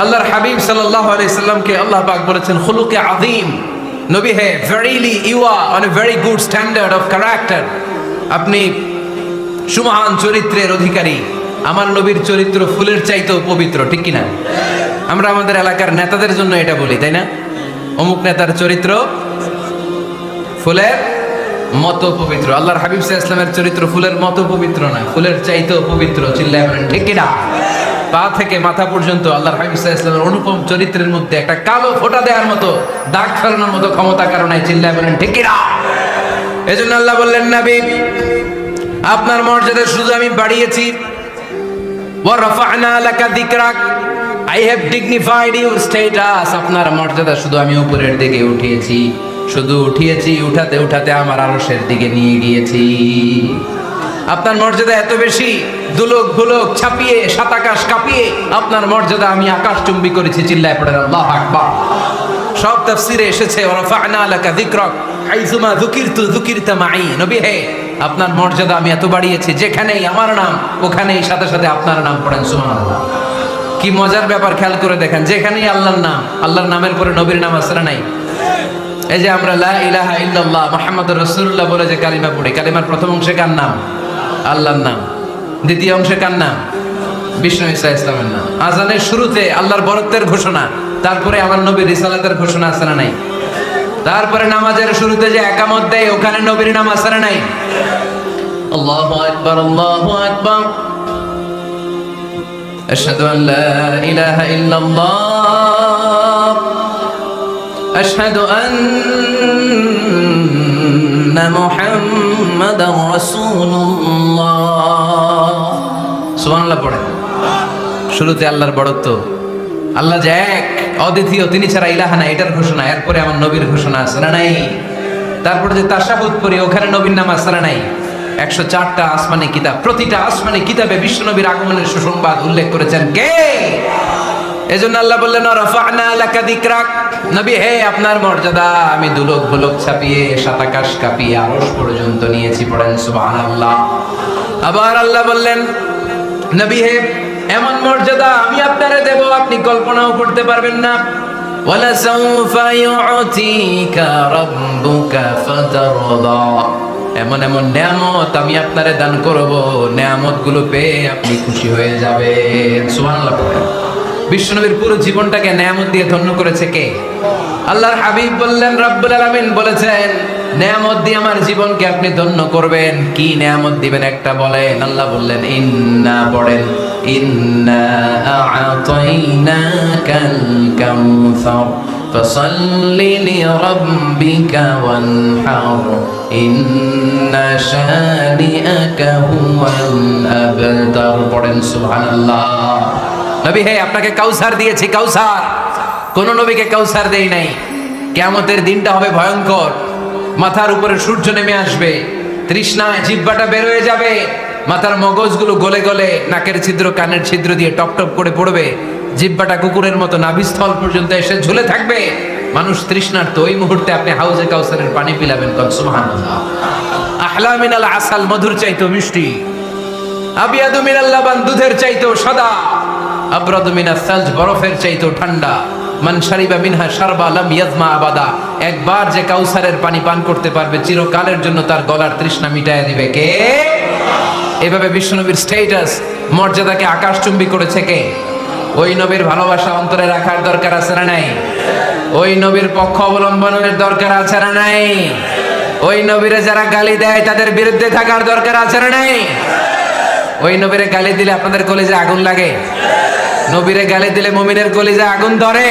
আল্লাহর হাবিব সাল্লাল্লাহু আলাইহি সাল্লামকে আল্লাহ পাক বলেছেন, খুলুকে আযীম। নবী হে verily you are on a very good standard of character আপনি সুমহান চরিত্রের অধিকারী। আমার নবীর চরিত্র ফুলের চাইতেও পবিত্র, ঠিক কিনা? আমরা আমাদের এলাকার নেতাদের জন্য এটা বলি, তাই না? অমুক নেতার চরিত্র ফুলের মতো পবিত্র। আল্লাহর হাবিব ইসলামের চরিত্র ফুলের মতো পবিত্র না, ফুলের চাইতেও পবিত্র, চিল্লায় ঠিক কিনা? পা থেকে মাথা পর্যন্ত আল্লাহর আলাইহি ইসলামের অনুপম চরিত্রের মধ্যে একটা কালো ফোঁটা দেওয়ার মতো, দাগ ফেলানোর মতো ক্ষমতা কারণে চিল্লায় বলেন, ঠিক কিনা? এজন্য আল্লাহ বললেন, নবী, আপনার মর্যাদা শুধু আমি বাড়িয়েছি। I have dignified your status আপনার মর্যাদা শুধু আমি উপরের দিকে উঠিয়েছি। শুধু উঠিয়েছি, উঠাতে উঠাতে আমার আরশের দিকে নিয়ে গিয়েছি। আপনার মর্যাদা এত বেশি। দুলোক ভুলোক ছাপিয়ে সাত আকাশ কাঁপিয়ে, আপনার মর্যাদা আমি আকাশ চুম্বি করেছি, চিল্লায় পড়ে আল্লাহ আকবার। সব তাফসিরে এসেছে, ওয়ারাফা'না লাকা যিকরাক হাইসুমা যুকিরতু যুকিরতা মাই নবী হে, আপনার মর্যাদা আমি এত বাড়িয়েছি, যেখানেই আমার নাম, ওখানেই সাথে সাথে আপনার নাম পড়েন, সুবহানাল্লাহ। কি মজার ব্যাপার, খেয়াল করে দেখেন, যেখানেই আল্লাহর নাম, আল্লাহর নামের পরে নবীর নাম না নাই? এই যে আমরা লা ইলাহা ইল্লাল্লাহ, মুহাম্মাদুর রাসূলুল্লাহ বলে যে কালিমা পড়ি, কালিমার প্রথম অংশে কার নাম? আল্লাহর নাম। দ্বিতীয় অংশে কার নাম? বিষ্ণু ইসা ইসলামের নাম। আজানের শুরুতে আল্লাহর বরত্বের ঘোষণা, তারপরে আমার নবীর রিসালাতের ঘোষণা আছে না নাই? তারপরে নামাজের শুরুতে যে একামত দেয়, ওখানে নবীর নাম আছে না নাই? আল্লাহ আকবার, আল্লাহু আকবার। আশহাদু আন লা ইলাহা ইল্লাল্লাহ। আশহাদু আন্না মুহাম্মাদার রাসূলুল্লাহ সুবহানাল্লাহ পড়ে। শুরুতে আল্লাহর বড়ত্ব। আল্লাহ যে এক, অদ্বিতীয়, তিনি ছাড়া ইলাহা নাই, এটার ঘোষণা, এরপরে আমার নবীর ঘোষণা আছে না নাই? তারপরে যে তাশাহুদ পড়ি, ওখানে নবীর নাম আছে না নাই? একশো চারটা আসমানি কিতাব, প্রতিটা আসমানি কিতাবে বিশ্ব নবীর আগমনের সুসংবাদ উল্লেখ করেছেন কে? এজন্য আল্লাহ বললেন রাফা'না লাকা যিকরাক নবী হে আপনার মর্যাদা আমি দুলোক ভুলোক ছাপিয়ে সাতাকাশ কাঁপিয়ে আরশ পর্যন্ত নিয়েছি পড়েন সুবহানাল্লাহ আবার আল্লাহ বললেন নবী হে এমন মর্যাদা আমি আপনারে দেব আপনি কল্পনাও করতে পারবেন না وَلَسَوْفَ يُعْتِيكَ رَبُّكَ فَتَرْضَى এমন এমন নিয়ামত আমি আপনারে দান করব নিয়ামত গুলো পেয়ে আপনি খুশি হয়ে যাবেন সুবহানাল্লাহ পড়েন। বিশ্বনবীর পুরো জীবনটাকে নিয়ামত দিয়ে ধন্য করেছে কে আল্লাহর হাবিব বললেন রব্বুল আলামিন বলেছেন নিয়ামত দিয়ে আমার জীবনকে আপনি ধন্য করবেন কি নিয়ামত দিবেন একটা বলেন আল্লাহ বললেন ইন্না পড়েন ইন্না আ'তাইনাকাল কাউসার فصل لربك وانحر إن شانئك هو الأبتر পড়েন সুবহানাল্লাহ নবী, হে, আপনাকে কাউসার দিয়েছি, কাউসার। কোন নবীকে কাউসার দেই নাই। কেয়ামতের দিনটা হবে ভয়ঙ্কর। মাথার উপরে সূর্য নেমে আসবে। তৃষ্ণায় জিব্বাটা বের হয়ে যাবে। মাথার মগজগুলো গলে গলে নাকের ছিদ্র, কানের ছিদ্র দিয়ে টপ টপ করে পড়বে। জিব্বাটা কুকুরের মতো নাভিস্থল পর্যন্ত এসে ঝুলে থাকবে। মানুষ তৃষ্ণার তো ওই মুহূর্তে আপনি হাউজে কাউসারের পানি পিলাবেন। কন, সুবহানাল্লাহ। আহলা মিনাল আসাল, মধুর চাইতো মিষ্টি। আবিয়াদু মিনাল লাবান, দুধের চাইতো সাদা। আবরাদু মিনাস সালজ, বরফের চাইতো ঠান্ডা। মান শারিবা মিনহা শারবা লাম ইয়াজমা আবাদা। একবার যে কাউসারের পানি পান করতে পারবে, চিরকালের জন্য তার গলার তৃষ্ণা মিটায় দিবে। কে? এভাবে বিশ্বনবীর স্টেটাস মর্যাদাকে আকাশচুম্বী করেছে কে? ওই নবীর ভালোবাসা অন্তরে রাখার দরকার আছে না নাই? ওই নবীর পক্ষ অবলম্বনের দরকার আছে না নাই? ওই নবীরে যারা গালি দেয়, তাদের বিরুদ্ধে থাকার দরকার আছে না নাই? ওই নবীরে গালি দিলে আপনাদের কলেজে আগুন লাগে? নবীরে গালি দিলে মমিনের কলেজে আগুন ধরে?